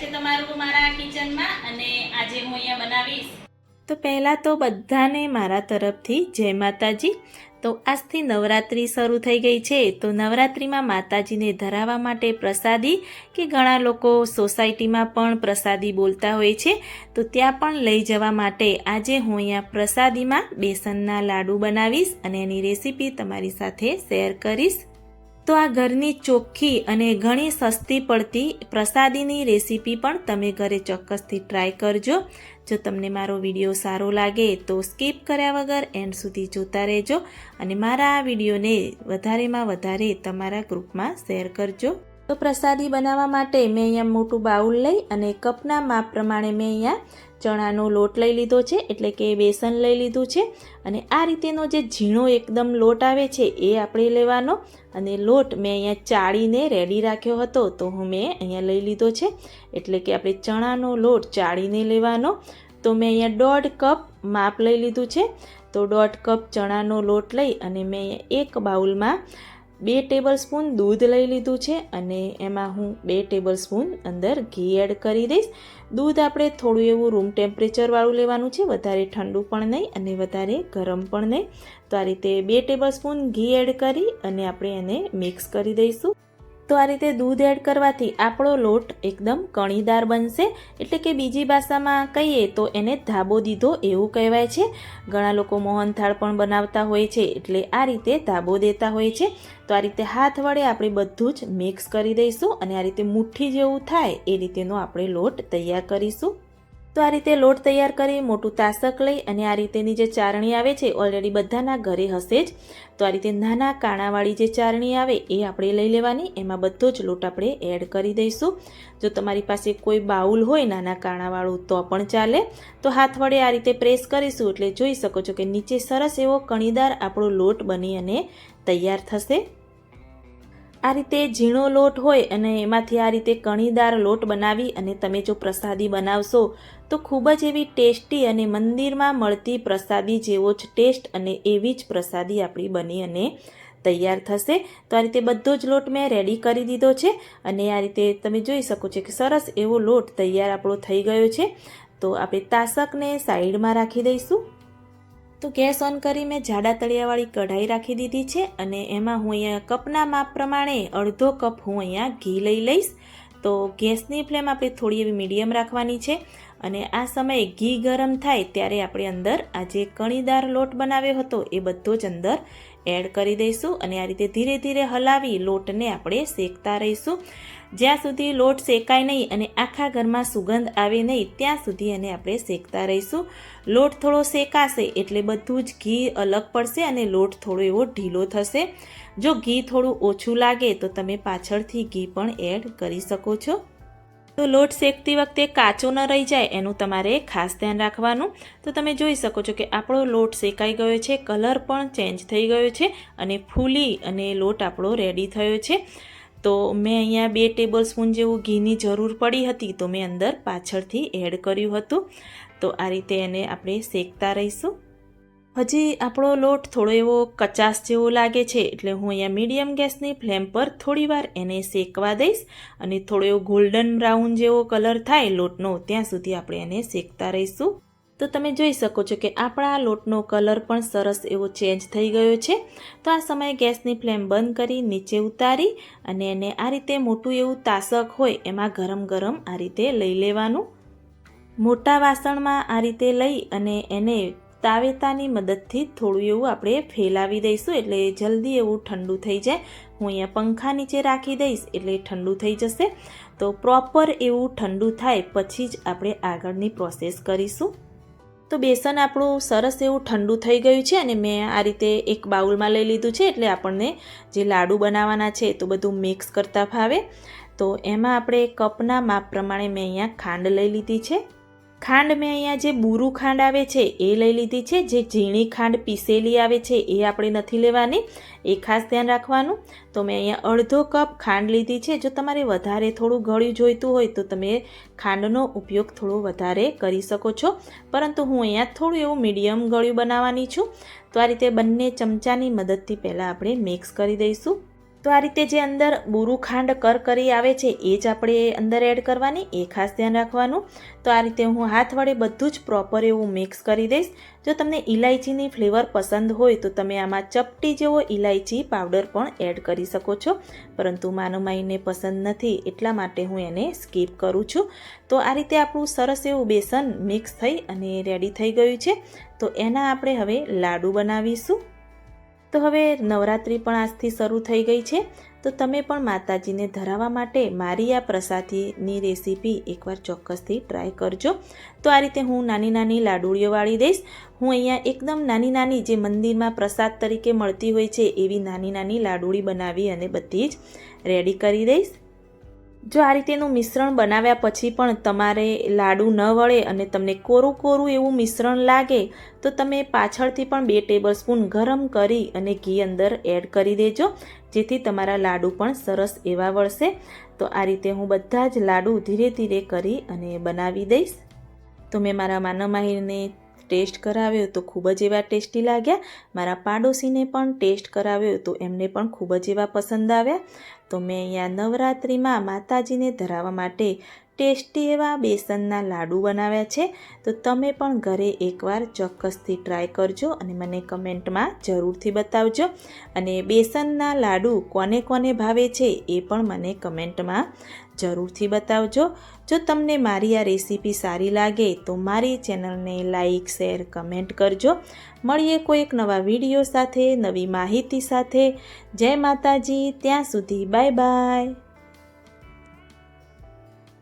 છે તમારું મારા કિચનમાં અને આજે હું અહીંયા બનાવીશ. તો પહેલાં તો બધાને મારા તરફથી જય માતાજી. તો આજથી નવરાત્રિ શરૂ થઈ ગઈ છે. તો નવરાત્રિમાં માતાજીને ધરાવવા માટે પ્રસાદી કે ઘણા લોકો સોસાયટીમાં પણ પ્રસાદી બોલતા હોય છે. તો ત્યાં પણ લઈ જવા માટે આજે હું અહીંયા પ્રસાદીમાં બેસનના લાડુ બનાવીશ અને એની રેસીપી તમારી સાથે શેર કરીશ. તો આ ઘરની ચોખ્ખી અને ઘણી સસ્તી પડતી પ્રસાદીની રેસીપી પણ તમે ઘરે ચોક્કસથી ટ્રાય કરજો. જો તમને મારો વીડિયો સારો લાગે તો સ્કીપ કર્યા વગર એન્ડ સુધી જોતા રહેજો અને મારા આ વિડીયોને વધારેમાં વધારે તમારા ગ્રુપમાં શેર કરજો. તો પ્રસાદી બનાવવા માટે મેં અહીંયા મોટું બાઉલ લઈ અને કપના માપ પ્રમાણે મેં અહીંયા ચણાનો લોટ લઈ લીધો છે, એટલે કે બેસન લઈ લીધું છે. અને આ રીતેનો જે ઝીણો એકદમ લોટ આવે છે, એ આપણે લેવાનો. અને લોટ મેં અહીંયા ચાળીને રેડી રાખ્યો હતો, તો હું મેં અહીંયા લઈ લીધો છે. એટલે કે આપણે ચણાનો લોટ ચાળીને લેવાનો. તો મેં અહીંયા દોઢ કપ માપ લઈ લીધું છે. તો દોઢ કપ ચણાનો લોટ લઈ અને મેં એક બાઉલમાં બે ટેબલ સ્પૂન દૂધ લઈ લીધું છે અને એમાં હું બે ટેબલ સ્પૂન અંદર ઘી એડ કરી દઈશ. દૂધ આપણે થોડું એવું રૂમ ટેમ્પરેચરવાળું લેવાનું છે, વધારે ઠંડુ પણ નહીં અને વધારે ગરમ પણ નહીં. તો આ રીતે બે ટેબલ સ્પૂન ઘી એડ કરી અને આપણે એને મિક્સ કરી દઈશું. તો આ રીતે દૂધ એડ કરવાથી આપણો લોટ એકદમ કણીદાર બનશે. એટલે કે બીજી ભાષામાં કહીએ તો એને ધાબો દીધો એવું કહેવાય છે. ઘણા લોકો મોહનથાળ પણ બનાવતા હોય છે, એટલે આ રીતે ધાબો દેતા હોય છે. તો આ રીતે હાથ વડે આપણે બધું જ મિક્સ કરી દઈશું અને આ રીતે મુઠ્ઠી જેવું થાય એ રીતેનો આપણે લોટ તૈયાર કરીશું. તો આ રીતે લોટ તૈયાર કરી મોટું તાસક લઈ અને આ રીતેની જે ચારણી આવે છે ઓલરેડી બધાના ઘરે હશે જ. તો આ રીતે નાના કાણાવાળી જે ચારણી આવે એ આપણે લઈ લેવાની. એમાં બધો જ લોટ આપણે એડ કરી દઈશું. જો તમારી પાસે કોઈ બાઉલ હોય નાના કાણાવાળું તો પણ ચાલે. તો હાથ વડે આ રીતે પ્રેસ કરીશું એટલે જોઈ શકો છો કે નીચે સરસ એવો કણીદાર આપણો લોટ બની અને તૈયાર થશે. આ રીતે ઝીણો લોટ હોય અને એમાંથી આ રીતે કણીદાર લોટ બનાવી અને તમે જો પ્રસાદી બનાવશો, તો ખૂબ જ એવી ટેસ્ટી અને મંદિરમાં મળતી પ્રસાદી જેવો જ ટેસ્ટ અને એવી જ પ્રસાદી આપણી બની અને તૈયાર થશે. તો આ રીતે બધો જ લોટ મેં રેડી કરી દીધો છે અને આ રીતે તમે જોઈ શકો છો કે સરસ એવો લોટ તૈયાર આપણો થઈ ગયો છે. તો આપણે તાસકને સાઈડમાં રાખી દઈશું. તો ગેસ ઓન કરી મેં જાડા તળિયાવાળી કઢાઈ રાખી દીધી છે અને એમાં હું અહીંયા કપના માપ પ્રમાણે અડધો કપ હું અહીંયા ઘી લઈ લઈશ. તો ગેસની ફ્લેમ આપણે થોડી એવી મીડિયમ રાખવાની છે અને આ સમયે ઘી ગરમ થાય ત્યારે આપણે અંદર આ જે કણીદાર લોટ બનાવ્યો હતો એ બધો જ અંદર એડ કરી દઈશું અને આ રીતે ધીરે ધીરે હલાવી લોટને આપણે શેકતા રહીશું. જ્યાં સુધી લોટ શેકાય નહીં અને આખા ઘરમાં સુગંધ આવે નહીં, ત્યાં સુધી એને આપણે શેકતા રહીશું. લોટ થોડો શેકાશે એટલે બધું જ ઘી અલગ પડશે અને લોટ થોડો એવો ઢીલો થશે. જો ઘી થોડું ઓછું લાગે તો તમે પાછળથી ઘી પણ એડ કરી શકો છો. તો લોટ શેકતી વખતે કાચો ન રહી જાય એનું તમારે ખાસ ધ્યાન રાખવાનું. તો તમે જોઈ શકો છો કે આપણો લોટ શેકાઈ ગયો છે, કલર પણ ચેન્જ થઈ ગયો છે અને ફૂલી અને લોટ આપણો રેડી થયો છે. તો મેં અહીંયા બે ટેબલ સ્પૂન જેવું ઘીની જરૂર પડી હતી તો મેં અંદર પાછળથી એડ કર્યું હતું. તો આ રીતે એને આપણે શેકતા રહીશું. હજી આપણો લોટ થોડો એવો કચાસ જેવો લાગે છે એટલે હું અહીંયા મીડિયમ ગેસની ફ્લેમ પર થોડીવાર એને શેકવા દઈશ અને થોડો એવો ગોલ્ડન બ્રાઉન જેવો કલર થાય લોટનો, ત્યાં સુધી આપણે એને શેકતા રહીશું. તો તમે જોઈ શકો છો કે આપણા લોટનો કલર પણ સરસ એવો ચેન્જ થઈ ગયો છે. તો આ સમયે ગેસની ફ્લેમ બંધ કરી નીચે ઉતારી અને એને આ રીતે મોટું એવું તાસક હોય એમાં ગરમ ગરમ આ રીતે લઈ લેવાનું. મોટા વાસણમાં આ રીતે લઈ અને એને તાવેતાની મદદથી થોડું એવું આપણે ફેલાવી દઈશું, એટલે જલ્દી એવું ઠંડુ થઈ જાય. હું અહીંયા પંખા નીચે રાખી દઈશ, એટલે ઠંડુ થઈ જશે. તો પ્રોપર એવું ઠંડુ થાય, પછી જ આપણે આગળની પ્રોસેસ કરીશું. તો બેસન આપણું સરસ એવું ઠંડુ થઈ ગયું છે, અને મેં આ રીતે એક બાઉલમાં લઈ લીધું છે, એટલે આપણને જે લાડુ બનાવવાના છે તો બધું મિક્સ કરતા ફાવે. તો એમાં આપણે કપના માપ પ્રમાણે મેં અહીંયા ખાંડ લઈ લીધી છે. ખાંડ મેં અહીંયા જે બુરું ખાંડ આવે છે, એ લઈ લીધી છે. જે ઝીણી ખાંડ પીસેલી આવે છે, એ આપણે નથી લેવાની. એ ખાસ ધ્યાન રાખવાનું. તો મેં અહીંયા અડધો કપ ખાંડ લીધી છે. જો તમારે વધારે થોડું ગળ્યું જોઈતું હોય, તો તમે ખાંડનો ઉપયોગ થોડો વધારે કરી શકો છો. પરંતુ હું અહીંયા થોડું એવું મીડિયમ ગળ્યું બનાવવાની છું. તો આ રીતે બંને ચમચાની મદદથી પહેલાં આપણે મિક્સ કરી દઈશું. તો આ રીતે જે અંદર બુરું ખાંડ કરકરી આવે છે, એ જ આપણે અંદર એડ કરવાની. એ ખાસ ધ્યાન રાખવાનું. તો આ રીતે હું હાથ વડે બધું જ પ્રોપર એવું મિક્સ કરી દઈશ. જો તમને ઇલાયચીની ફ્લેવર પસંદ હોય, તો તમે આમાં ચપટી જેવો ઇલાયચી પાવડર પણ એડ કરી શકો છો. પરંતુ માનો માઈને પસંદ નથી, એટલા માટે હું એને સ્કીપ કરું છું. તો આ રીતે આપણું સરસ એવું બેસન મિક્સ થઈ અને રેડી થઈ ગયું છે. તો એના આપણે હવે લાડુ બનાવીશું. તો હવે નવરાત્રિ પણ આજથી શરૂ થઈ ગઈ છે. તો તમે પણ માતાજીને ધરાવવા માટે મારી આ પ્રસાદીની રેસીપી એકવાર ચોક્કસથી ટ્રાય કરજો. તો આ રીતે હું નાની નાની લાડુળીઓ વાળી દઈશ. હું અહીંયા એકદમ નાની નાની જે મંદિરમાં પ્રસાદ તરીકે મળતી હોય છે, એવી નાની નાની લાડુળી બનાવી અને બધી જ રેડી કરી દઈશ. જો આ રીતેનું મિશ્રણ બનાવ્યા પછી પણ તમારે લાડુ ન વળે અને તમને કોરું કોરું એવું મિશ્રણ લાગે, તો તમે પાછળથી પણ બે ટેબલ સ્પૂન ગરમ કરી અને ઘી અંદર એડ કરી દેજો, જેથી તમારા લાડુ પણ સરસ એવા વળશે. તો આ રીતે હું બધા જ લાડુ ધીરે ધીરે કરી અને બનાવી દઈશ. તો મેં મારા માનમાહીને ટેસ્ટ કરાવ્યો તો ખૂબ જ એવા ટેસ્ટી લાગ્યા. મારા પાડોશીને પણ ટેસ્ટ કરાવ્યો તો એમને પણ ખૂબ જ એવા પસંદ આવ્યા. તો મેં અહીંયા નવરાત્રિમાં માતાજીને ધરાવવા માટે ટેસ્ટી એવા બેસનના લાડુ બનાવ્યા છે. તો તમે પણ ઘરે એકવાર ચોક્કસથી ટ્રાય કરજો અને મને કમેન્ટમાં જરૂરથી બતાવજો. અને બેસનના લાડુ કોને કોને ભાવે છે એ પણ મને કમેન્ટમાં જરૂરથી બતાવજો. જો તમને મારી આ રેસીપી સારી લાગે તો મારી ચેનલને લાઈક, શેર, કમેન્ટ કરજો. મળીએ કોઈક નવા વીડિયો સાથે, નવી માહિતી સાથે. જય માતાજી, ત્યાં સુધી બાય બાય.